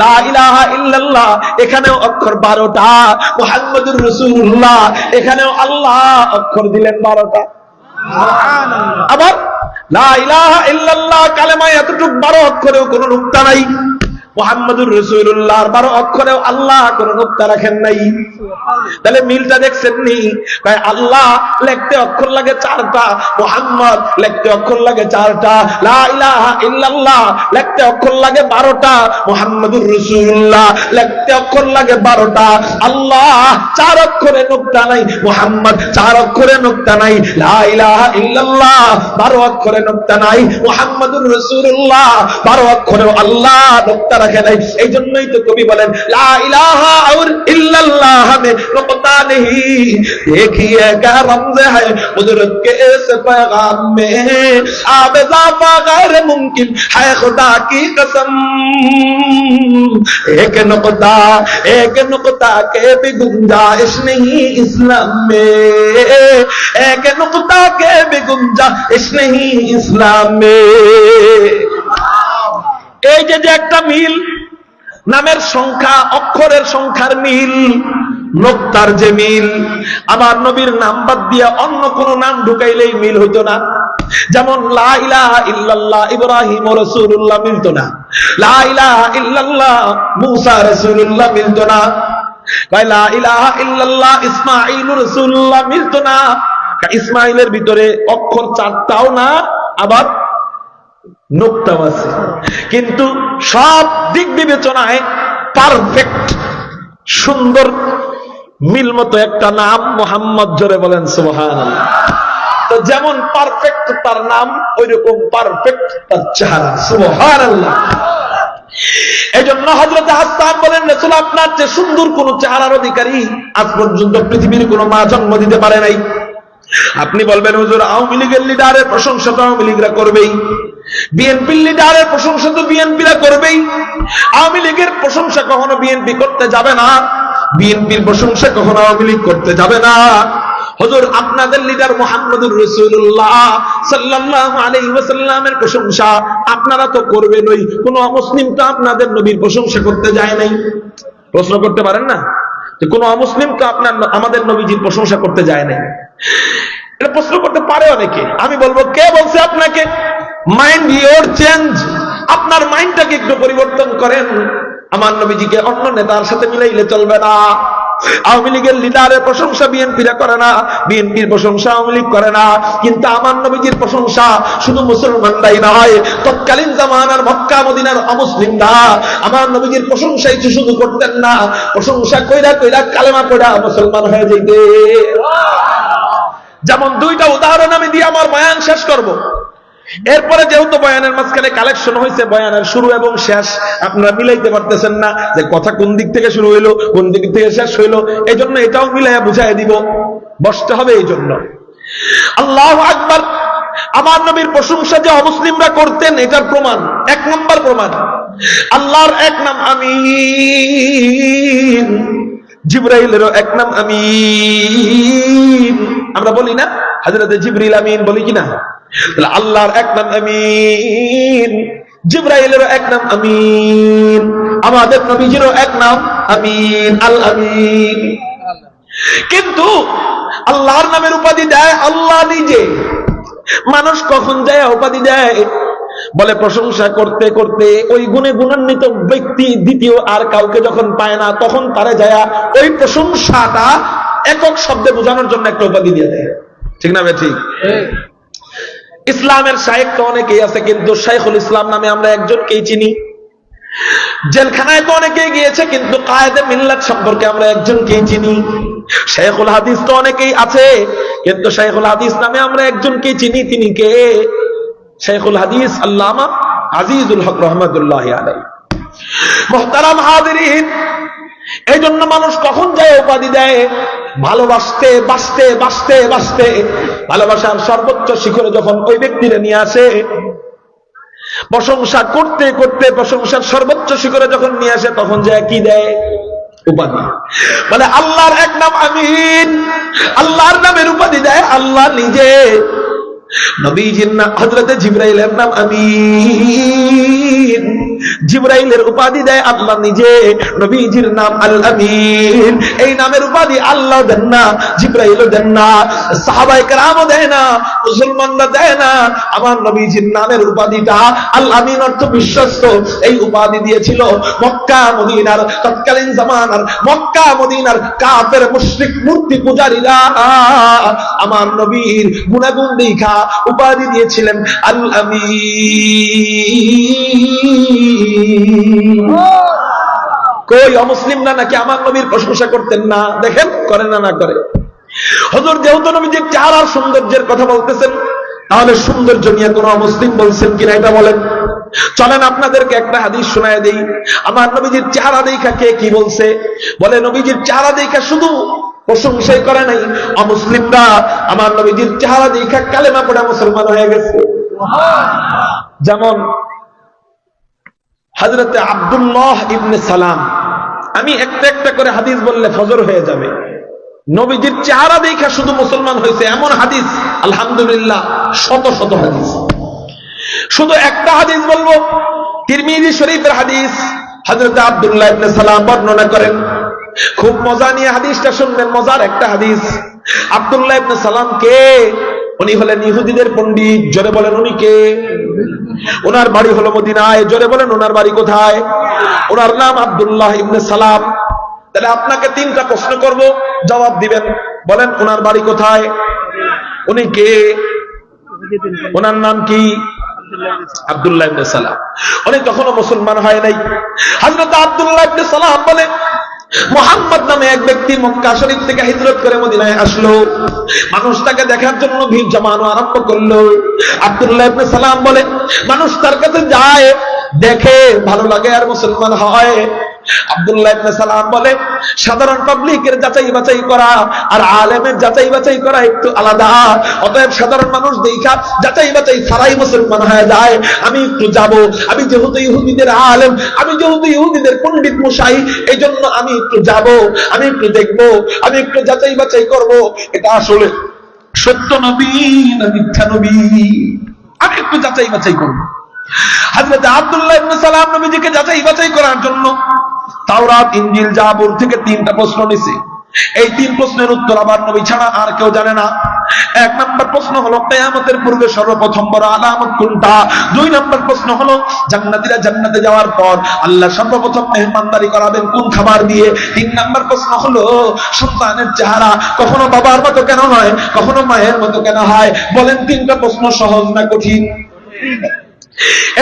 লা ইলাহা ইল্লাল্লাহ এখানেও অক্ষর বারোটা। মুহাম্মদুর এখানেও আল্লাহ অক্ষর দিলেন বারোটা। আবার লা ইলাহা ইল্লাল্লাহ কালেমায় এতটুক বারো অক্ষরেও কোনো রূপটা নাই। মোহাম্মদুর রসুল্লাহর বারো অক্ষরেও আল্লাহ কোনো নুক্তা রাখেন নাই। তাহলে মিলটা দেখছেন নি? আল্লাহ লিখতে অক্ষর লাগে চারটা, মোহাম্মদ লিখতে অক্ষর লাগে চারটা, লা ইলাহা ইল্লাল্লাহ লিখতে অক্ষর লাগে বারোটা, মোহাম্মদুর রসুল্লাহ লিখতে অক্ষর লাগে বারোটা। আল্লাহ চার অক্ষরে নুক্তা নাই, মোহাম্মদ চার অক্ষরে নুক্তা নাই, লা ইলাহা ইল্লাল্লাহ বারো অক্ষরে নুক্তা নাই, মোহাম্মদুর রসুল্লাহ বারো অক্ষরে আল্লাহ নুক্তা রাখে নাই এই জন্যই তো কবি বলেন লা ইলাহা और इल्लल्लाह में नुक्ता नहीं देखिए क्या रमज है कुदरत के इस पैगाम में आब इजाफा गैर मुमकिन है खुदा की कसम एक नुक्ता एक नुक्ता के भी गुंजाइश नहीं इस्लाम में एक नुक्ता के भी गुंजाइश नहीं इस्लाम में এই যে একটা মিল, নামের সংখ্যা, অক্ষরের সংখ্যার মিল নোক্তার যে মিল, আমার নবীর নাম বাদ দিয়া অন্য কোন নাম ঢুকাইলেই মিল হইতো না। যেমন ইসমাইলের ভিতরে অক্ষর চারটাও না, আবার নোক্তাও আছে। কিন্তু সব দিক বিবেচনায় পারফেক্ট সুন্দর, মিল মতো একটা নাম মোহাম্মদ জোরে বলেন সুবহান যেমন পারফেক্ট তার নাম ওই রকম পারফেক্ট তার চেহারা সুবহান এই জন্য হজরত হাসান বলেন, রসুল, আপনার যে সুন্দর কোন চেহারার অধিকারী আজ পর্যন্ত পৃথিবীর কোন মা জন্ম দিতে পারে নাই। আপনি বলবেন, হুজুর, আওয়ামী লীগের লিডারের প্রশংসা তো আওয়ামী লীগরা করবেই। বিএনপির লিডারের প্রশংসা তো বিএনপিরা করবেই। আওয়ামী লীগের প্রশংসা কখনো বিএনপি করতে যাবে না। বিএনপির প্রশংসা কখনো আওয়ামী লীগ করতে যাবে না। হজুর, আপনাদের লিডার মোহাম্মদুর রসুল্লাহ সাল্লাল্লাহু আলাইহি ওয়াসাল্লামের প্রশংসা আপনারা তো করবেনই। কোন অমুসলিম তো আপনাদের নবীর প্রশংসা করতে যায় নাই। প্রশ্ন করতে পারেন না? যে কোন অমুসলিম তো আপনার আমাদের নবীজির প্রশংসা করতে যায় নাই। এটা প্রশ্ন করতে পারে অনেকে। আমি বলব, কে বলছে আপনাকে? মাইন্ড ইওর চেঞ্জ আপনার মাইন্ডটাকে একটু পরিবর্তন করেন। আমার নবীজিকে অন্য নেতার সাথে মিলাইলে চলবে না। আওয়ামী লীগের লিডারের প্রশংসা বিএনপিরা করে না। বিএনপির প্রশংসা আওয়ামী লীগ করে না। কিন্তু আমার নবীজির প্রশংসা শুধু মুসলমানরাই নয়। তৎকালীন জামানার মক্কা, মদিনার অমুসলিমরা আমার নবীজির প্রশংসাই শুধু করতেন না। প্রশংসা কইরা কইরা কালেমা কইরা মুসলমান হয়ে যাইতে। যেমন দুইটা উদাহরণ আমি দিয়ে আমার বয়ান শেষ করব। এরপরে যেহেতু বয়ানের মাঝখানে কালেকশন হয়েছে, বয়ানের শুরু এবং শেষ, আপনারা মিলাইতে পারতেছেন না যে কথা কোন দিক থেকে শুরু হইল, কোন দিক থেকে শেষ হইল এই জন্য এটাও মিলাইয়া বুঝাই দিব। বসতে হবে এই জন্য আল্লাহ আকবার! আমার নবীর প্রশংসা যে অমুসলিমরা করতেন, এটার প্রমাণ, এক নম্বর প্রমাণ। আল্লাহর এক নাম আমি জিব্রাইলেরও এক নাম আমিন। আমরা বলি না? হাজরতে জিবরিল আমিন বলি কিনা? তাহলে আল্লাহর এক নাম আমিন, জিব্রাইলেরও এক নাম আমিন, আমাদের নবীজিরও এক নাম আমিন, আল আমিন। কিন্তু আল্লাহর নামের উপাধি দেয় আল্লাহ নিজে। মানুষ কখন যায় উপাধি দেয়? বলে প্রশংসা করতে করতে ওই গুণে গুণান্বিত ব্যক্তি দ্বিতীয় আর কাউকে যখন পায় না, তখন তারা যায় ওই প্রশংসাটা একক শব্দে বোঝানোর জন্য একটা উপাধি দিয়ে দেয়। ঠিক না ঠিক? ইসলামের শায়েখ তো অনেকেই আছে, কিন্তু শাইখুল ইসলাম নামে আমরা একজনকেই চিনি। জেলখানায় তো অনেকেই গিয়েছে, কিন্তু কায়েদে মিল্লাত সম্পর্কে আমরা একজনকেই চিনি। শেখুল হাদিস তো অনেকেই আছে, কিন্তু শেখুল হাদিস নামে আমরা একজনকেই চিনি, তিনি কে? শেখুল হাদিস আল্লামা আজিজুল হক রহমতুল্লাহ আলাই মোহতারাম হাদিরিন এই জন্য মানুষ কখন যায় উপাধি দেয়? ভালোবাসতে, বাসতে বাসতে বাসতে। ভালোবাসার সর্বোচ্চ শিখরে যখন ওই ব্যক্তিরা নিয়ে আসে, প্রশংসা করতে করতে প্রশংসার সর্বোচ্চ শিখরে যখন নিয়ে আসে, তখন যায় কি দেয়? উপাধি। মানে আল্লাহর এক নাম আমিন। আল্লাহর নামের উপাধি দেয় আল্লাহ নিজে। এই উপাধি আমার নবীজির নামের উপাধিটা অর্থ বিশ্বস্ত। এই উপাধি দিয়েছিল মক্কা, মদিনার তৎকালীন জামানার মক্কা, মদিনার কাফের মুশরিক মূর্তি পূজারীরা। আমার নবীর গুণাগুণ দেখা উপাধি দিয়েছিলেন আল আমিন কই অমুসলিমরা নাকি আমার নবীর প্রশংসা করতেন না? দেখেন, করে না না করে। হজুর যেহেতু নবীজির চেহারার সৌন্দর্যের কথা বলতেছেন, তাহলে সৌন্দর্য নিয়ে কোন অমুসলিম বলছেন কিনা এটা বলেন। চলেন, আপনাদেরকে একটা হাদিস শোনায় দেই। আমার নবীজির চেহারা দেখা কে কি বলছে? বলে, নবীজির চেহারা দেখা শুধু প্রশংসাই করে নাই। অমুসলিমরা আমার নবীজির চেহারা দেখা কালেমা পড়ে মুসলমান হয়ে গেছে। যেমন হজরতে আব্দুল্লাহ ইবনে সালাম, আমি একটা একটা করে হাদিস বললে ফজর হয়ে যাবে। নবীজির চেহারা দেখা শুধু মুসলমান হয়েছে, এমন হাদিস, আলহামদুলিল্লাহ, শত শত হাদিস। শুধু একটা হাদিস বলব, তিরমিজি শরীফের হাদিস হজরত আব্দুল্লাহ ইবনে সালাম বর্ণনা করেন। খুব মজা নিয়ে হাদিসটা শুনবেন, মজার একটা হাদিস। আব্দুল্লাহ ইবনে সালাম কে? উনি হলেন ইহুদিদের পণ্ডিত, জোরে বলেন উনি কে? ওনার বাড়ি হলো মদিনায়, জোরে বলেন ওনার বাড়ি কোথায়? ওনার নাম আব্দুল্লাহ ইবনে সালাম। তাহলে আপনাকে তিনটা প্রশ্ন করব, জবাব দিবেন। বলেন ওনার বাড়ি কোথায়? উনি কে? ওনার নাম কি? আব্দুল্লাহ ইবনে সালাম। উনি তখনও মুসলমান হয় নাই। হযরত আব্দুল্লাহ ইবনে সালাম বলে মোহাম্মদ নামে এক ব্যক্তি মক্কা শরীফ থেকে হিজরত করে মদিনায় আসলো। মানুষ তাকে দেখার জন্য ভিড় জমানো আরম্ভ করল। আব্দুল্লাহ ইবনে সালাম বলে, মানুষ তার কাছে যায়, দেখে ভালো লাগে আর মুসলমান হয়। আব্দুল্লাহ বলে, সাধারণ পাবলিকের যাচাই বাছাই করা আর আলেমের যাচাই বাছাই করা একটু আলাদা। অতএব সাধারণ মানুষ দেখা, যাচাই বাছাই ছাড়াই মুসলমান হয়ে যায়। আমি একটু যাব, আমি যেহেতু ইহুদিদের আলেম, আমি যেহেতু ইহুদিদের পণ্ডিত মশাই এই জন্য আমি একটু যাব, আমি একটু দেখব, আমি একটু যাচাই বাছাই করব। এটা আসলে সত্য নবী না মিথ্যা নবী? আমি একটু যাচাই বাছাই করব। হযরত আব্দুল্লাহ ইবনে সালাম নবীজিকে যাচাই বাছাই করার জন্য তাওরাত, ইনজিল, জাবুর থেকে তিনটা প্রশ্ন নিছে। এই তিন প্রশ্নের উত্তর আবার নবী ছাড়া আর কেউ জানে না। এক নম্বর প্রশ্ন হলো, কিয়ামতের পূর্বে সর্বপ্রথম বড় আলামত কোনটা? দুই নম্বর প্রশ্ন হলো, জান্নাতীরা জান্নাতে যাওয়ার পর আল্লাহ সর্বপ্রথম মেহমানদারি করাবেন কোন খাবার দিয়ে? তিন নম্বর প্রশ্ন হলো, সন্তানের চেহারা কখনো বাবার মতো কেন হয় কখনো মায়ের মতো কেন হয়? বলেন তিনটা প্রশ্ন সহজ না কঠিন?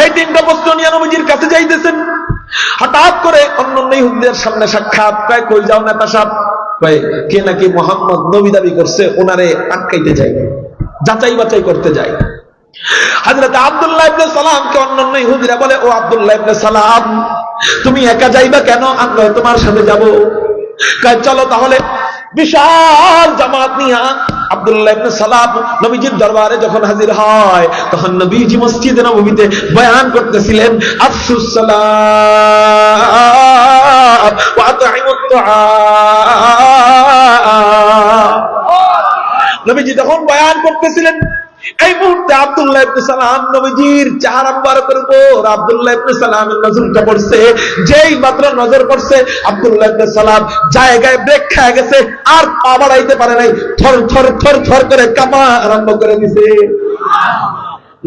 এই তিনটা প্রশ্ন নিয়ে নবীজির কাছে যাইতেছেন। হঠাৎ করে অন্য ইহুদিদের সামনে সাক্ষাৎ, কয়, কই যাও নেতা কয়, কে নাকি মোহাম্মদ নবী দাবি করছে ওনারে আটকাইতে যায় যাচাই বাচাই করতে যায় হাজরত আবদুল্লাহ ইবনে সালামকে অন্যান্য ইহুদিরা বলে, ও আবদুল্লাহ ইবনে সালাম, তুমি একা যাইবা কেন? আমরা তোমার সাথে যাব। চলো তাহলে। বিশাল জামাত নিয়া আব্দুল্লাহ তখন নবীজি মসজিদে নববীতে বয়ান করতেছিলেন, আফসুস সালাম যখন বয়ান করতেছিলেন এই মুহূর্তে আব্দুল্লাহ ইবনে সালাম নবীজির চেহারা মুবারকের উপর আব্দুল্লাহ ইবনে সালামের নজরটা পড়ছে, যেই মাত্র নজর পড়ছে, আব্দুল্লাহ ইবনে সালাম জায়গায় ব্রেক খেয়ে গেছে, আর পা বাড়াইতে পারে নাই, থর থর থর থর করে কাঁপা আরম্ভ করে দিছে।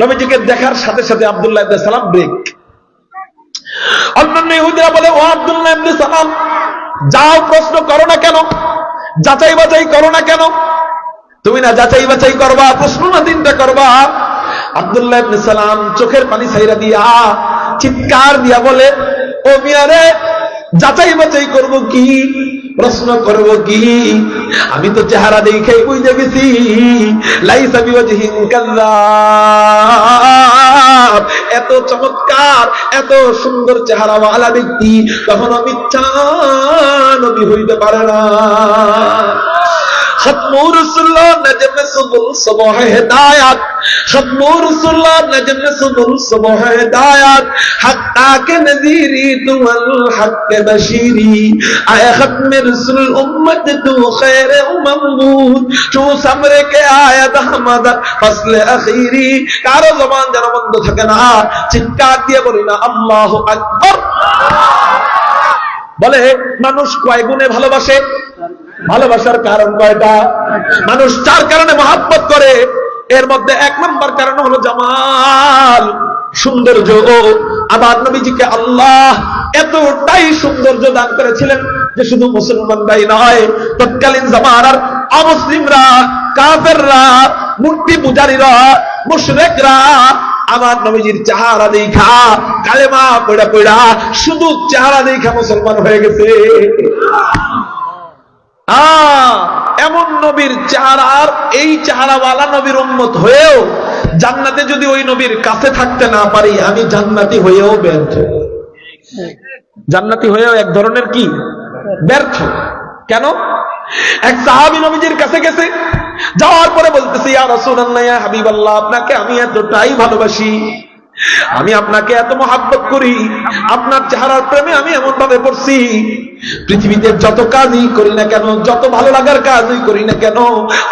নবীজিকে দেখার সাথে সাথে আব্দুল্লাহ ইবনে সালাম ব্রেক অন্যান্য ইহুদিরা বলে, ও আব্দুল্লাহ ইবনে সালাম, যাও প্রশ্ন করো না কেন? যাচাই বাছাই করো না কেন? তুমি না যাচাই বাছাই করবা, প্রশ্ন না তিনটা করবা। আব্দুল্লাহ ইবনে সালাম চোখের পানি ছাইরা দিয়া চিৎকার দিয়া বলে, ও মিয়ারে যাচাই বাছাই করব কি? প্রশ্ন করব কি? আমি তো চেহারা দেখেই বুঝে গেছি, লাইসা বিওয়াজহিন এত চমৎকার, এত সুন্দর চেহারাওয়ালা ব্যক্তি কখনো মিথ্যা নবী হইতে পারে না। খতমু রসুল্লাহ নজম সুবুল সুবহ হেদায়াত। খতমু রসুল্লাহ নজম সুবুল সুবহ তু খৈর উম্মুদ তু সামরে কে আয়াত আহমদ ফসল আখিরি। কারও জবান যেন বন্ধ থাকে না। চিৎকার দিয়ে বলি না, আল্লাহু আকবার। বলে, মানুষ কয় গুণে ভালোবাসে? ভালোবাসার কারণ কয়টা? মানুষ চার কারণে মহাব্বত করে, এর মধ্যে এক নম্বর কারণ হলো জামাল, সৌন্দর্য। আবার নবীজিকে আল্লাহ এতটাই সৌন্দর্য দান করেছিলেন যে শুধু মুসলমানরাই নয়, তৎকালীন জামানার অমুসলিমরা, কাফেররা, মূর্তি পূজারীরা, মুশরেকরা আমার নবীজির চেহারা দেখা, কালেমা পড়া পড়া শুধু চেহারা দেখা মুসলমান হয়ে গেছে। আহ, এমন নবীর চেহারার এই চেহারাওয়ালা নবীর উন্মত হয়েও জান্নাতে যদি ওই নবীর কাছে থাকতে না পারি আমি জান্নাতি হয়েও ব্যর্থ। জান্নাতি হয়েও এক ধরনের কি? ব্যর্থ। কেন? এক সাহাবি নবীজির কাছে গেছে যাওয়ার পরে বলতেছি ইয়া রাসূলুল্লাহ হাবিবাল্লাহ আপনাকে আমি এতটাই ভালোবাসি। আমি আপনাকে এত মহাব্বত করি, আপনার চেহারার প্রেমে আমি এমন ভাবে পড়ছি। পৃথিবীতে যত কাজই করি না কেন, যত ভালো লাগার কাজই করি না কেন,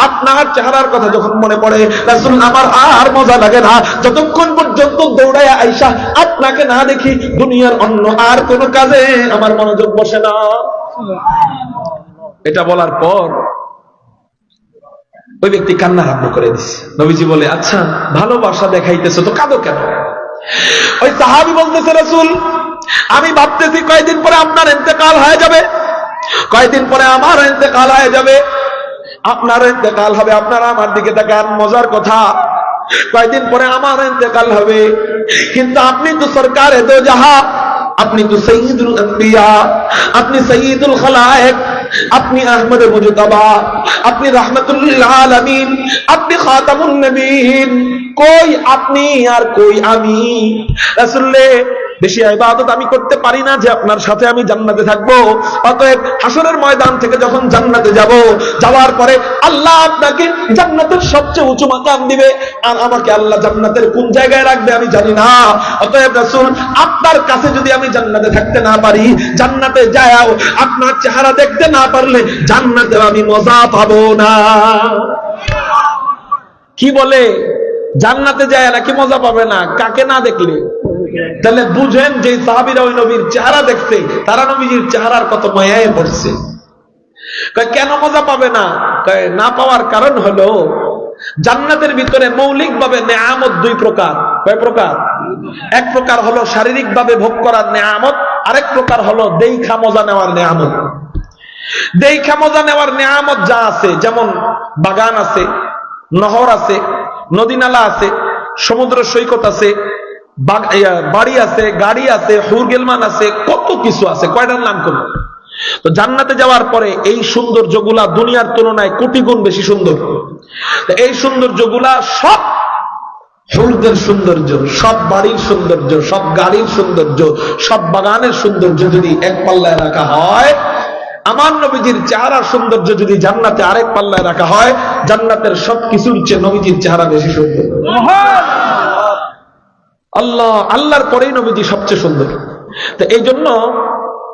আপনার চেহারার কথা যখন মনে পড়ে, রাসূল, আমার আর মজা লাগে না। যতক্ষণ পর্যন্ত দৌড়ায় আইসা আপনাকে না দেখি, দুনিয়ার অন্য আর কোনো কাজে আমার মনোযোগ বসে না। এটা বলার পর ওই ব্যক্তি কান্না আরম্ভ করে দিছে। নবীজি বলে আচ্ছা ভালোবাসা দেখাইতেছো তো কাঁদো কেন? ওই সাহাবি বলতেছে, রসুল, আমি ভাবতেছি কয়দিন পরে আপনার ইন্তেকাল হয়ে যাবে। কয়দিন পরে আমার ইন্তেকাল হয়ে যাবে। আপনার ইন্তেকাল হবে, আপনারা আমার দিকে তাকান, মজার কথা। কয়দিন পরে আমার ইন্তেকাল হবে। কিন্তু আপনি তো সরকার এত যাহা আপনি তো সঈদুল আম্বিয়া আপনি সঈদুল খালায়েক আপনি আহমদ মুজতবা আপনি রাহমাতুল্লিল আলামিন আপনি খাতামুন নবীন কই আপনি আর কই আমি রাসূলে বেশি ইবাদত আমি করতে পারি না যে আপনার সাথে আমি জান্নাতে থাকব। অতএব হাসরের ময়দান থেকে যখন জান্নাতে যাব, যাওয়ার পরে আল্লাহ আপনাকে জান্নাতের সবচেয়ে উঁচু মাকাম দিবে। আর আমাকে আল্লাহ জান্নাতের কোন জায়গায় রাখবে আমি জানি না। অতএব রাসূল, আপনার কাছে যদি আমি জান্নাতে থাকতে না পারি, জান্নাতে যাও, আপনার চেহারা দেখতে না পারলে জান্নাতে আমি মজা পাবো না। কি বলে? জান্নাতে যায় নাকি মজা পাবে না? কাকে না দেখলে? তাহলে বুঝেন যে সাহাবিরা ওই নবীর চেহারা দেখছে তারা নবীজির চেহারার কত মায়ায় পড়ছে কেন মজা পাবে না? না পাওয়ার কারণ হলো, জান্নাতের ভিতরে মৌলিক ভাবে নেয়ামত দুই প্রকার। কয় প্রকার? এক প্রকার হলো শারীরিক ভাবে ভোগ করার নেয়ামত, আরেক প্রকার হলো দেইখা মজা নেওয়ার নেয়ামত। দেইখা মজা নেওয়ার নেয়ামত যা আছে, যেমন বাগান আছে, নহর আছে নদী নালা আছে, সমুদ্র সৈকত আছে বাড়ি আছে, গাড়ি আছে, হুরগেলমান আছে, কত কিছু আছে, কয়টার নাম করব তো জান্নাতে যাওয়ার পরে এই সৌন্দর্যগুলা দুনিয়ার তুলনায় কোটি গুণ বেশি সুন্দর। এই সৌন্দর্যগুলা সব হুরদের সৌন্দর্য, সব বাড়ির সৌন্দর্য, সব গাড়ির সৌন্দর্য, সব বাগানের সৌন্দর্য যদি এক পাল্লায় রাখা হয়, আমার নবীজির চেহারা সৌন্দর্য যদি জান্নাতে আরেক পাল্লায় রাখা হয়, জান্নাতের সব কিছুর চেয়ে নবীজির চেহারা বেশি সুন্দর। আল্লাহ, আল্লাহর পরেই নবীজি সবচেয়ে সুন্দর। তো এই জন্য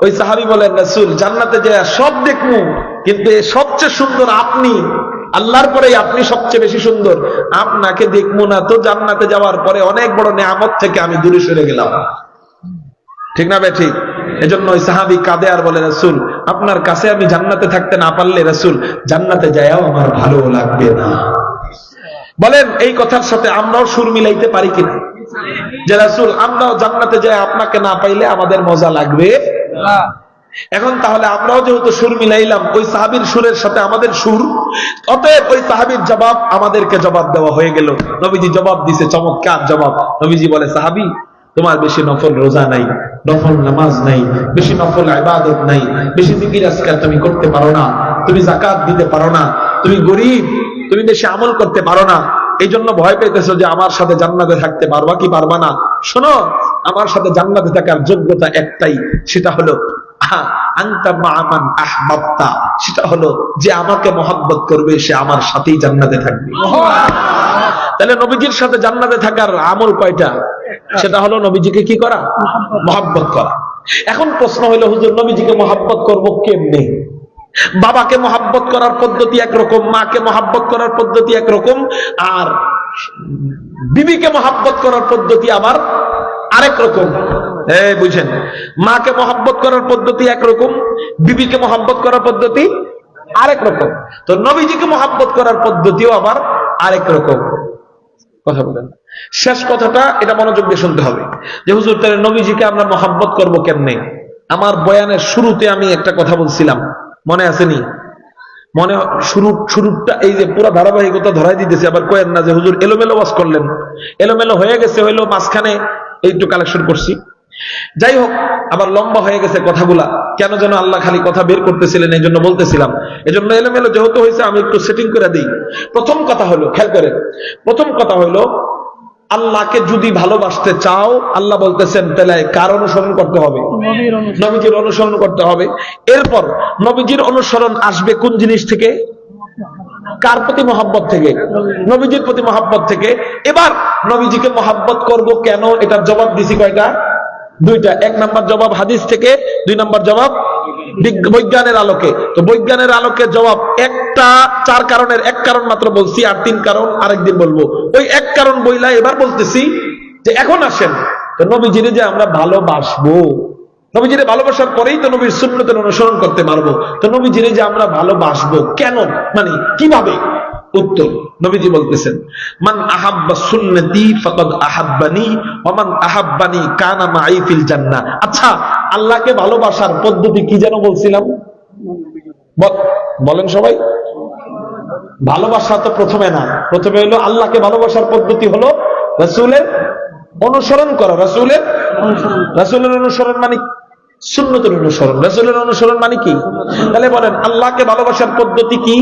ওই সাহাবি বলেন, রাসূল, জান্নাতে যে সব দেখমু, কিন্তু সবচেয়ে সুন্দর আপনি, আল্লাহর পরে আপনি সবচেয়ে বেশি সুন্দর। আপনাকে দেখব না তো জান্নাতে যাওয়ার পরে অনেক বড় নেয়ামত থেকে আমি দূরে সরে গেলাম। ঠিক না ভাই ঠিক? এজন্য ওই সাহাবি কাঁদে আর বলে, রাসূল, আপনার কাছে আমি জান্নাতে থাকতে না পারলে, রাসূল, জান্নাতে যায়াও আমার ভালো লাগবে না। বলেন, এই কথার সাথে আমরাও সুর মিলাইতে পারি কিনা? যে আমরাও জান্নাতে যাই, আপনাকে না পাইলে আমাদের মজা লাগবে। এখন তাহলে আমরাও যেহেতু সুর মিলাইলাম, ওই সাহাবির সুরের সাথে আমাদের সুর, অতএব ওই সাহাবির জবাব আমাদেরকে জবাব দেওয়া হয়ে গেল। নবীজি জবাব দিছে, চমৎকার জবাব। নবীজি বলে, সাহাবি, তোমার বেশি নফল রোজা নাই, নফল নামাজ নাই, বেশি নফল নাই, বেশি আজকাল তুমি করতে পারো না, তুমি জাকাত দিতে পারো না, তুমি গরিব, তুমি বেশি আমল করতে পারো না। এই জন্য ভয় পেতেছো যে আমার সাথে জান্নাতে থাকতে পারবা কি পারবা না? শোনো, আমার সাথে জান্নাতে থাকার যোগ্যতা একটাই, সেটা হলো সেটা হলো যে আমাকে মহাব্বত করবে, সে আমার সাথেই জান্নাতে থাকবে। তাহলে নবীজির সাথে জান্নাতে থাকার আমল কয়টা? সেটা হলো নবীজিকে কি করা? মহাব্বত করা। এখন প্রশ্ন হলো, হুজুর, নবীজিকে মহাব্বত করব কেমনে? বাবাকে মহাব্বত করার পদ্ধতি একরকম, মাকে মহাব্বত করার পদ্ধতি একরকম, আর বিবিকে মহাব্বত করার পদ্ধতি আবার আরেক রকম। বুঝেন, মাকে মহাব্বত করার পদ্ধতি একরকম, বিবিকে মহাব্বত করার পদ্ধতি আরেক রকম। তো নবীজিকে মহাব্বত করার পদ্ধতিও আবার আরেক রকম। কথা বলেন। শেষ কথাটা, এটা মনোযোগ দিয়ে শুনতে হবে যে, হুজুর, তাহলে নবীজিকে আমরা মহাব্বত করব কেমনে? আমার বয়ানের শুরুতে আমি একটা কথা বলছিলাম। মনে আসেনি। মনে শুরু, শুরুটা এই যে পুরো ধারাবাহিকতা ধরাই দিতেছে, আবার কয়েন না যে হুজুর এলোমেলো ওয়াজ করলেন। এলোমেলো হয়ে গেছে, হইল মাঝখানে এইটু কালেকশন করছি। যাই হোক, আবার লম্বা হয়ে গেছে কথাগুলা। কেন যেন আল্লাহ খালি কথা বের করতেছিলেন, এই জন্য বলতেছিলাম। এই জন্য এলোমেলো যেহেতু হয়েছে, আমি একটু সেটিং করে দিই। প্রথম কথা হলো, খেয়াল করে প্রথম কথা হলো আল্লাহকে যদি ভালোবাসতে চাও আল্লাহ বলতেছেন তাহলে কার অনুসরণ করতে হবে? নবীজির অনুসরণ করতে হবে। এরপর নবীজির অনুসরণ আসবে কোন জিনিস থেকে? কার প্রতি মহাব্বত থেকে? নবীজির প্রতি মহাব্বত থেকে। এবার নবীজিকে মহাব্বত করব কেন? এটার জবাব দিছি কয়টা? দুইটা। এক নাম্বার জবাব হাদিস থেকে দুই নাম্বার জবাব বৈজ্ঞানের আলোকে। তো বৈজ্ঞানের আলোকে জবাব একটা, চার কারণের। এক কারণ মাত্র বলছি, আর তিন কারণ আরেকদিন বলব। ওই এক কারণ বইলা এবার বলতেছি যে এখন আসেন। তো নবীজিরে যে আমরা ভালোবাসবো। নবীজিরে ভালোবাসার পরেই তো নবীর সুন্নতের অনুসরণ করতে পারব। তো নবীজিরে যে আমরা ভালোবাসবো কেন? মানে কীভাবে? উত্তর নবীজি বলতেছেন, মান আহাব্বা সুন্নতি ফাকাদ আহাব্বানি ওয়া মান আহাব্বানি কানা মাই ফিল জান্নাহ। আচ্ছা আল্লাহকে ভালোবাসার পদ্ধতি কি যেন বলছিলাম? বলেন সবাই। ভালোবাসা তো প্রথমে না, প্রথমে হলো আল্লাহকে ভালোবাসার পদ্ধতি হলো রাসূলের অনুসরণ করা। রাসূলের রাসূলের অনুসরণ মানে সুন্নতের অনুসরণ। রাসূলের অনুসরণ মানে কি? তাহলে বলেন, আল্লাহকে ভালোবাসার পদ্ধতি কি?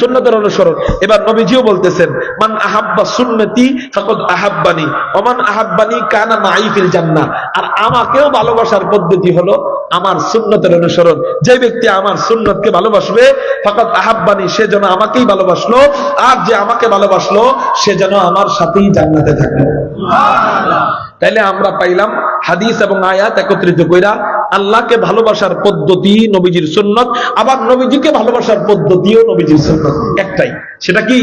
সুন্নতের অনুসরণ। এবার নবীজিও বলতেছেন, মান আহাব্বা সুন্নতি ফাকাদ আহাব্বানি ওমান আহাব্বানি কানা মাই ফিল জান্নাহ আর আমাকেও ভালোবাসার পদ্ধতি হলো আমার সুন্নতের অনুসরণ। যে ব্যক্তি আমার সুন্নতকে ভালোবাসবে, ফাকাদ আহাব্বানি, সে যেন আমাকেই ভালোবাসলো, আর যে আমাকে ভালোবাসলো, সে যেন আমার সাথেই জান্নাতে থাকল। তাইলে আমরা পাইলাম হাদিস এবং আয়াত একত্রিত কইরা আল্লাহকে ভালোবাসার পদ্ধতি নবীজির সুন্নত আবার নবীজিকে ভালোবাসার পদ্ধতিও নবীজির সুন্নত। একটাই সেটা কি?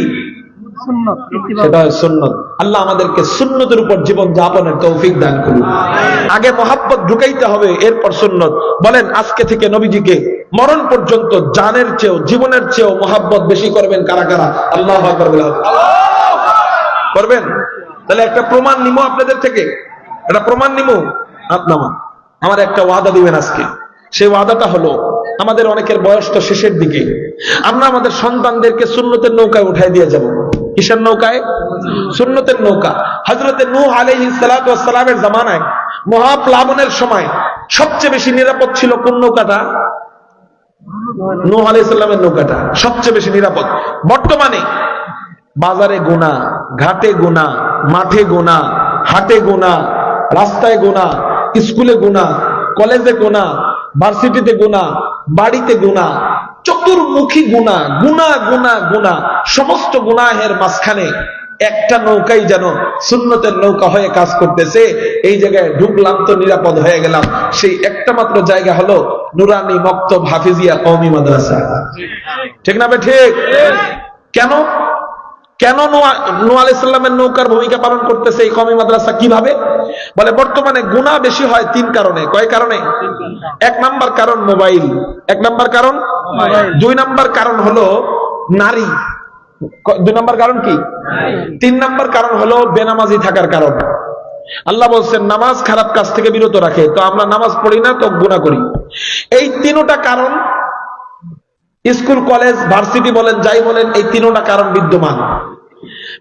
সেটা সুন্নত। আল্লাহ আমাদেরকে সুন্নতের উপর জীবন যাপনের তৌফিক দান করুন। আগে মহাব্বত ঢুকাইতে হবে এরপর সুন্নত। বলেন আজকে থেকে নবীজিকে মরণ পর্যন্ত জানের চেয়েও জীবনের চেয়েও মহাব্বত বেশি করবেন কারা কারা? আল্লাহ আকবার বলে করবেন? তাহলে একটা প্রমাণ নিমো আপনাদের থেকে। একটা প্রমাণ নিমো? আপনামা আমার একটা ওয়াদা দিবেন আজকে। সেই ওয়াদাটা হলো, আমাদের অনেকের বয়স তো শেষের দিকে। আমরা আমাদের সন্তানদেরকে সুন্নতের নৌকায় উঠাই দিয়ে যাব। কিসের নৌকায়? সুন্নতের নৌকা। হজরতে নূহ আলাইহিস সালাতু সালামের জামানায়, মহাপ্লাবনের সময় সবচেয়ে বেশি নিরাপদ ছিল কোন নৌকাটা? নূহ আলাইহিস সালামের নৌকাটা। সবচেয়ে বেশি নিরাপদ। বর্তমানে বাজারে গোনা, ঘাটে গোনা, মাঠে গোনা, হাটে গোনা রাস্তায় গোনা স্কুলে গোনা কলেজে গোনা ভার্সিটিতে গোনা বাড়িতে গোনা চতুর্মুখী গুণা গুণা গুণা গুণা সমস্ত গুনাহের মাঝখানে একটা নৌকাই যেন সুন্নতের নৌকা হয়ে কাজ করতেছে, এই জায়গায় ঢুকলাম তো নিরাপদ হয়ে গেলাম। সেই একটা মাত্র জায়গা হলো নুরানি মক্তব হাফিজিয়া কওমি মাদ্রাসা। ঠিক না ঠিক? কেন? কেন নু আলাইসাল্লামের নৌকার ভূমিকা পালন করতেছে এই কমি মাদ্রাসা কীভাবে? বলে বর্তমানে গুণা বেশি হয় তিন কারণে। কয় কারণে? এক নাম্বার কারণ মোবাইল। এক নাম্বার কারণ দুই নাম্বার কারণ হলো নারী। দুই নাম্বার কারণ কি? তিন নাম্বার কারণ হলো বেনামাজি থাকার কারণ। আল্লাহ বলছেন নামাজ খারাপ কাজ থেকে বিরত রাখে। তো আমরা নামাজ পড়ি না তো গুণা করি। এই তিনোটা কারণ স্কুল, কলেজ, ভার্সিটি বলেন, যাই বলেন, এই তিনোটা কারণ বিদ্যমান।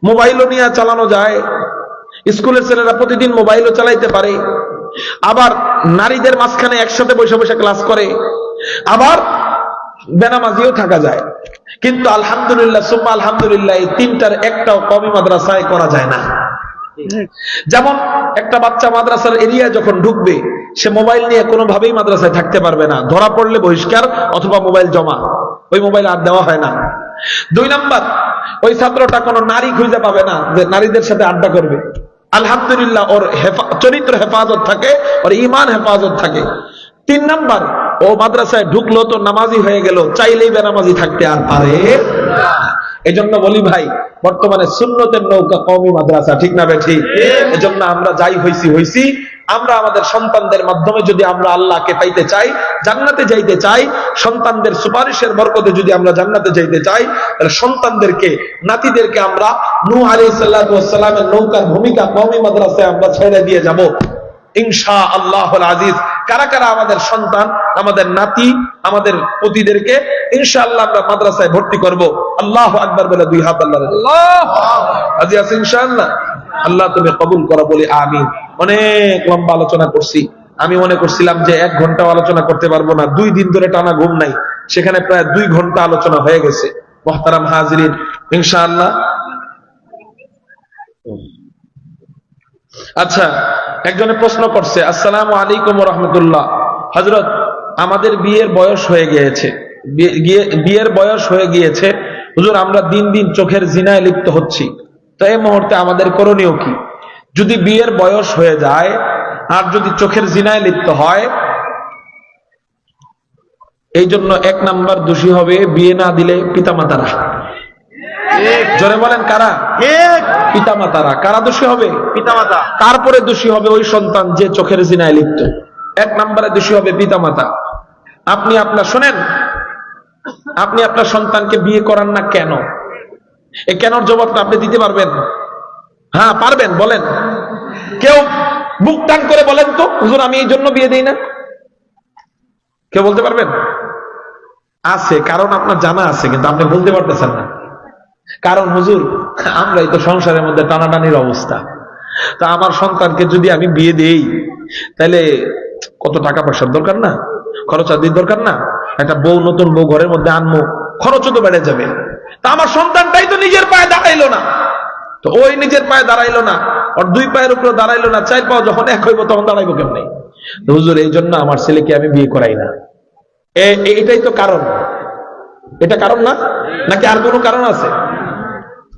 মোবাইলও নিয়ে চালানো যায়। স্কুলের ছেলেরা প্রতিদিন মোবাইলও চালাইতে পারে। আবার নারীদের মাঝখানে একসাথে বসে বসে ক্লাস করে। আবার বেনামাজিও থাকা যায়। কিন্তু আলহামদুলিল্লাহ, সুম্মা আলহামদুলিল্লাহ, এই তিনটার একটাও কমি মাদ্রাসায় করা যায় না। যেমন একটা বাচ্চা মাদ্রাসার এরিয়া যখন ঢুকবে, সে মোবাইল নিয়ে কোনোভাবেই মাদ্রাসায় থাকতে পারবে না। ধরা পড়লে বহিষ্কার অথবা মোবাইল জমা। ওই মোবাইল আর দেওয়া হয় না। দুই নাম্বার, ওই ছাত্রটা কোনো নারী খুঁজে পাবে না যে নারীদের সাথে আড্ডা করবে। আলহামদুলিল্লাহ, ওর চরিত্র হেফাজত থাকে, ওর ইমান হেফাজত থাকে। তিন নাম্বার, ও মাদ্রাসায় ঢুকলো তো নামাজি হয়ে গেল, চাইলেই বেনামাজি থাকতে আর পারে এই জন্য বলি ভাই বর্তমানে সুন্নতের নৌকা কমই মাদ্রাসা ঠিক না বেঠি? এজন্য আমরা যাই হইছি হইছি। আমরা আমাদের সন্তানদের মাধ্যমে যদি আমরা আল্লাহকে পাইতে চাই জান্নাতে যাইতে চাই সন্তানদের সুপারিশের বরকতে যদি আমরা জান্নাতে যাইতে চাই তাহলে সন্তানদেরকে নাতিদেরকে আমরা নূ আলী সাল্লামের নৌকার ভূমিকা কমই মাদ্রাসায় আমরা ছেড়ে দিয়ে যাব। ইনশা আল্লাহ আজিজ। কারা কারা আমাদের সন্তান আমাদের নাতি আমাদের পতিদেরকে ইনশাআল্লাহ আমরা মাদ্রাসায় ভর্তি করব। আল্লাহ আকবার বলে দুই হাত আল্লাহ আজি আছে ইনশাআল্লাহ? আল্লাহ তুমি কবুল করো বলে আমি অনেক লম্বা আলোচনা করছি। আমি মনে করছিলাম যে এক ঘণ্টা আলোচনা করতে পারব না। দুই দিন ধরে টানা ঘুম নাই। সেখানে প্রায় দুই ঘণ্টা আলোচনা হয়ে গেছে। মোহতারাম হাজিরিন ইনশাআল্লাহ। আচ্ছা একজনে প্রশ্ন করছে, আসসালামু আলাইকুম রহমতুল্লাহ। হজরত আমাদের বিয়ের বয়স হয়ে গিয়েছে। বিয়ের বয়স হয়ে গিয়েছে। হুজুর, আমরা দিন দিন চোখের জিনায় লিপ্ত হচ্ছি। তো এই মুহূর্তে আমাদের করণীয় কি? যদি বিয়ের বয়স হয়ে যায় আর যদি চোখের জিনায় লিপ্ত হয় এই জন্য এক নাম্বার দোষী হবে বিয়ে না দিলে পিতামাতারা। জোরে বলেন কারা? পিতামাতারা। কারা দোষী হবে? পিতামাতা। তারপরে দোষী হবে ওই সন্তান যে চোখের জিনায় লিপ্ত। এক নম্বরে দোষী হবে পিতামাতা। আপনি আপনার শোনেন আপনি আপনার সন্তানকে বিয়ে করান না কেন? এ কেনর জবাবটা আপনি দিতে পারবেন? হ্যাঁ পারবেন বলেন। কেউ বুক টান করে বলেন তো হুজুর আমি এই জন্য বিয়ে দিই না। কেউ বলতে পারবেন? আছে কারণ আপনার জানা আছে কিন্তু আপনি বলতে পারতেছেন না। কারণ হুজুর, আমরাই তো সংসারের মধ্যে টানাটানির অবস্থা। তা আমার সন্তানকে যদি আমি বিয়ে দেই, তাহলে কত টাকা পয়সার দরকার না? খরচ আদির দরকার না? একটা বউ নতুন বউ ঘরের মধ্যে আনব, খরচও তো বেড়ে যাবে। তা আমার সন্তানটাই তো নিজের পায়ে দাঁড়াইলো না। তো ওই নিজের পায়ে দাঁড়াইলো না, ওর দুই পায়ের উপরে দাঁড়াইলো না, চার পাও যখন এক হইব তখন দাঁড়াইবো কেমনি? হুজুর, এই জন্য আমার ছেলেকে আমি বিয়ে করাই না। এটাই তো কারণ। এটা কারণ না? নাকি আর কোনো কারণ আছে?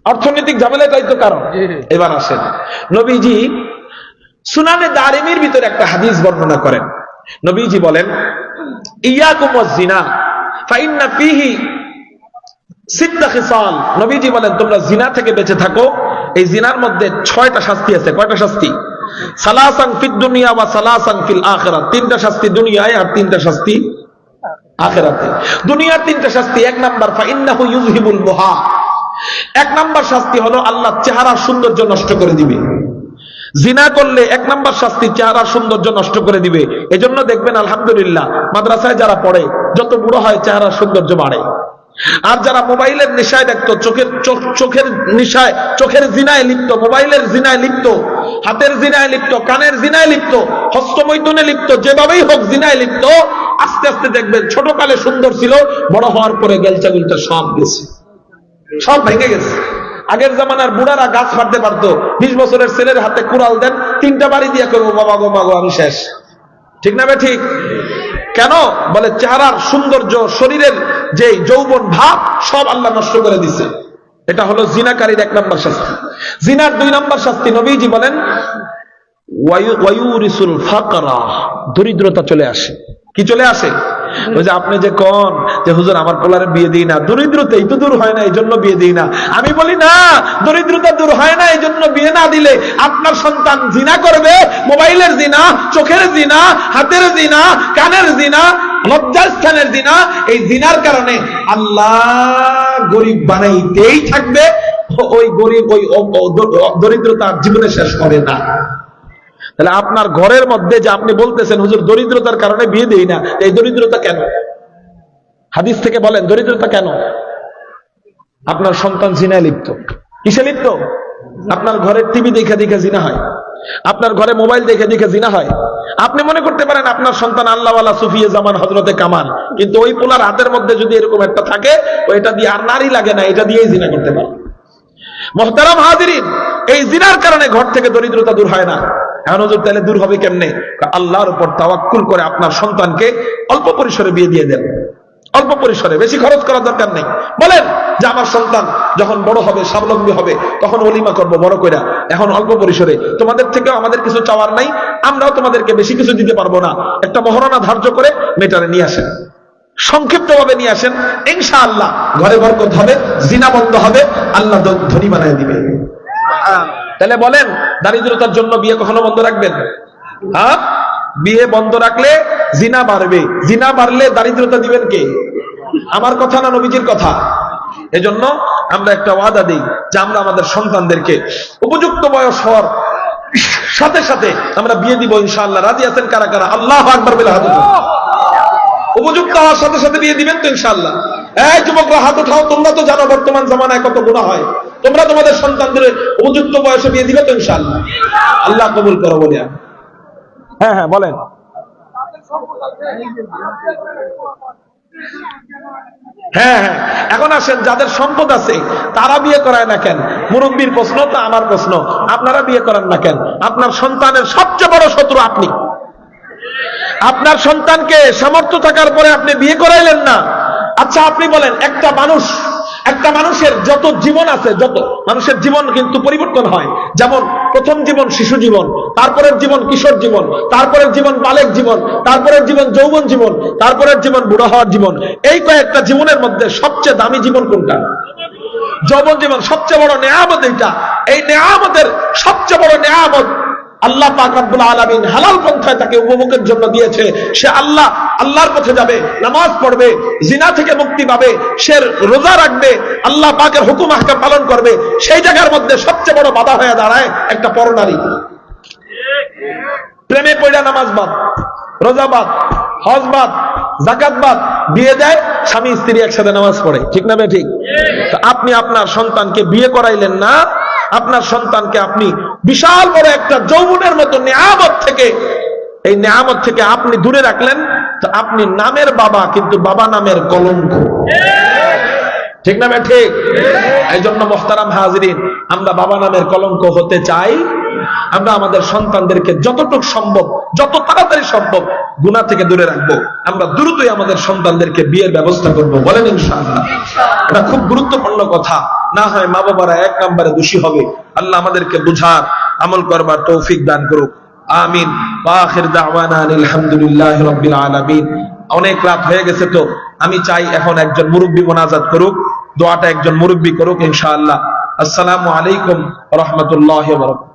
অর্থনৈতিক ঝামেলাটাই তো কারণ। এবার আসেন। নবীজি সুনানে দারিমির ভিতরে একটা হাদিস বর্ণনা করেন। নবীজি বলেন ইয়াকুম জিনা ফাইন্না ফিহি সিদ্দা খিসাল। নবীজি বলেন তোমরা জিনা থেকে বেঁচে থাকো এই জিনার মধ্যে ছয়টা শাস্তি আছে। কয়টা শাস্তি? সালাসাং ফিদ দুনিয়া বা সালাসাং ফিল আখিরাত। তিনটা শাস্তি দুনিয়ায় আর তিনটা শাস্তি আখেরাতে। দুনিয়ার তিনটা শাস্তি এক নাম্বার ফাইন্নাহু ইউযহিবুল মুহা এক নাম্বার শাস্তি হলো আল্লাহ চেহারার সৌন্দর্য নষ্ট করে দিবে। জিনা করলে এক নাম্বার শাস্তি চেহারার সৌন্দর্য নষ্ট করে দিবে। এজন্য দেখবেন, আলহামদুলিল্লাহ, মাদ্রাসায় যারা পড়ে, যত বুড়ো হয় চেহারার সৌন্দর্য বাড়ে। আর যারা মোবাইলের নেশায় দেখতো চোখের চোখের নেশায়, চোখের জিনায় লিপ্ত, মোবাইলের জিনায় লিপ্ত, হাতের জিনায় লিপ্ত, কানের জিনায় লিপ্ত, হস্তমৈথুনে লিপ্ত, যেভাবেই হোক জিনায় লিপ্ত, আস্তে আস্তে দেখবেন, ছোটকালে সুন্দর ছিল, বড় হওয়ার পরে গেলচা গুলচা সব গেছে। সব ভেঙে গেছে। আগের জামানার বুড়ারা গাছ ফাটতে পারতো। বিশ বছরের ছেলের হাতে কুড়াল দেন, তিনটা বাড়ি দিয়ে করব বাবা গো মাগো আমি শেষ। ঠিক না ঠিক? কেন? বলে, চেহারার সৌন্দর্য, শরীরের যে যৌবন ভাব, সব আল্লাহ নষ্ট করে দিছে। এটা হলো জিনাকারীর এক নম্বর শাস্তি। জিনার দুই নম্বর শাস্তি নবীজি বলেন দরিদ্রতা চলে আসে। কি চলে আসে? ওই যে আপনি যে কন যে, হুজুর, আমার পোলারে বিয়ে দিই না। দরিদ্রতা এই তো দূর হয় না, এই জন্য বিয়ে দিই না। আমি বলি, না, দরিদ্রতা দূর হয় না, এই জন্য বিয়ে না দিলে আপনার সন্তান জিনা করবে, মোবাইলের জিনা, চোখের জিনা, হাতের জিনা, কানের জিনা লজ্জাস্থানের জিনা। এই জিনার কারণে আল্লাহ গরিব বানাইতেই থাকবে, ওই গরিব, ওই দরিদ্রতা জীবনে শেষ করে না। তাহলে আপনার ঘরের মধ্যে যে আপনি বলতেছেন, হুজুর, দরিদ্রতার কারণে বিয়ে দেই না। এই দরিদ্রতা কেন? হাদিস থেকে বলেন, দরিদ্রতা কেন? আপনার সন্তান জিনায় লিপ্ত। কিসে লিপ্ত? আপনার ঘরের টিভি দেখে দেখে জিনা হয়। আপনার ঘরে মোবাইল দেখে দেখে জিনা হয়। আপনি মনে করতে পারেন, আপনার সন্তান আল্লাহওয়ালা সুফিয়ে জামান হজরতে কামাল কিন্তু ওই পোলার হাতের মধ্যে যদি এরকম একটা থাকে ও এটা দিয়ে আর নারী লাগে না, এটা দিয়েই জিনা করতে পারে। মোহতারাম হাজিরিন, এই জিনার কারণে ঘর থেকে দরিদ্রতা দূর হয় না। হুজুর তাহলে দূর হবে কেমনে? আল্লাহর উপর তাওয়াক্কুল করে আপনার সন্তানকে অল্প পরিসরে বিয়ে দিয়ে দেন। অল্প পরিসরে, বেশি খরচ করার দরকার নেই। বলেন যে আমার সন্তান যখন বড় হবে, স্বাবলম্বী হবে, তখন অলিমা করব, বড় কইরা। এখন অল্প পরিসরে, তোমাদের থেকেও আমাদের কিছু চাওয়ার নাই, আমরাও তোমাদেরকে বেশি কিছু দিতে পারব না। একটা মহারণা ধার্য করে মেটারে নিয়ে আসেন। সংক্ষিপ্ত ভাবে নিয়ে আসেন, ইনশাআল্লাহ। ঘরে বরকত হবে, জিনা বন্ধ হবে, আল্লাহ ধনী বানায় দিবে। তাহলে বলেন দারিদ্রতার জন্য বিয়ে কখনো বন্ধ রাখবেন? হ্যাঁ? বিয়ে বন্ধ রাখলে জিনা বাড়বে। জিনা বাড়লে দারিদ্রতা দিবেন কে? আমার কথা না নবীজির কথা? এজন্য আমরা একটা ওয়াদা দিই যে আমরা আমাদের সন্তানদেরকে উপযুক্ত বয়স হওয়ার সাথে সাথে আমরা বিয়ে দিব ইনশাআল্লাহ। রাজি আছেন কারা কারা? আল্লাহ আকবর বেলা হাত উপযুক্ত হওয়ার সাথে সাথে বিয়ে দিবেন তো ইনশাআল্লাহ। এই যুবকরা হাত উঠাও, তোমরা তো জানো বর্তমান জামানায় কত গুণা হয়। তোমরা তোমাদের সন্তানদের উপযুক্ত বয়সে বিয়ে দিবে তো ইনশাআল্লাহ। আল্লাহ কবুল করো বলে হ্যাঁ হ্যাঁ বলেন। হ্যাঁ হ্যাঁ এখন আসেন যাদের সম্পদ আছে তারা বিয়ে করায় না কেন? মুরব্বীর প্রশ্ন তা আমার প্রশ্ন। আপনারা বিয়ে করেন না কেন? আপনার সন্তানের সবচেয়ে বড় শত্রু আপনি। আপনার সন্তানকে সামর্থ্য থাকার পরে আপনি বিয়ে করাইলেন না। আচ্ছা আপনি বলেন একটা মানুষ একটা মানুষের যত জীবন আছে, যত মানুষের জীবন কিন্তু পরিবর্তন হয়। যেমন প্রথম জীবন শিশু জীবন, তারপরের জীবন কিশোর জীবন, তারপরের জীবন বালেক জীবন, তারপরের জীবন যৌবন জীবন, তারপরের জীবন বুড়ো হওয়ার জীবন। এই কয়েকটা জীবনের মধ্যে সবচেয়ে দামি জীবন কোনটা? যৌবন জীবন সবচেয়ে বড় নেয়ামত এইটা। এই নেয়ামতের সবচেয়ে বড় নেয়ামত আল্লাহ পাক রব্বুল আলামিন হালাল পন্থায় তাকে উপভোগের জন্য দিয়েছে। সে আল্লাহ, আল্লাহর পথে যাবে, নামাজ পড়বে, জিনা থেকে মুক্তি পাবে, সে রোজা রাখবে, আল্লাহ পাকের হুকুম আহকাম পালন করবে, সেই জায়গার মধ্যে সবচেয়ে বড় বাধা হয়ে দাঁড়ায় একটা পরনারী প্রেমে পড়া নামাজ বাদ, রোজা বাদ, হজ বাদ জাকাত বাদ, বিয়ে দেয়, স্বামী, স্ত্রী একসাথে নামাজ পড়ে, ঠিক না বে ঠিক? আপনি আপনার সন্তানকে বিয়ে করাইলেন না, আপনার সন্তানকে আপনি বিশাল বড় একটা যৌবনের মতো নেয়ামত থেকে, এই নেয়ামত থেকে আপনি দূরে রাখলেন, তো আপনি নামের বাবা, কিন্তু বাবা নামের কলঙ্ক। ঠিক না ঠিক? এই জন্য মোহতারাম হাজরিন, আমরা বাবা নামের কলঙ্ক হতে চাই। আমরা আমাদের সন্তানদেরকে যতটুকু সম্ভব, যত তাড়াতাড়ি সম্ভব গুণা থেকে দূরে রাখব। আমরা দ্রুতই আমাদের সন্তানদেরকে বিয়ের ব্যবস্থা করব, বলেন ইনশাআল্লাহ। এটা খুব গুরুত্বপূর্ণ কথা। না হয় মা বাবারা এক নম্বরে দোষী হবে। আল্লাহ আমাদেরকে বুঝার, আমল করবার তৌফিক দান করুক। আমিন। আখির দাওয়ানা আলহামদুলিল্লাহ রাব্বিল আলামিন। অনেক রাত হয়ে গেছে তো, আমি চাই এখন একজন মুরব্বী মোনাজাত করুক, দোয়াটা একজন মুরব্বী করুক ইনশাআল্লাহ। আসসালামু আলাইকুম রহমতুল্লাহ বারাকাতুহু।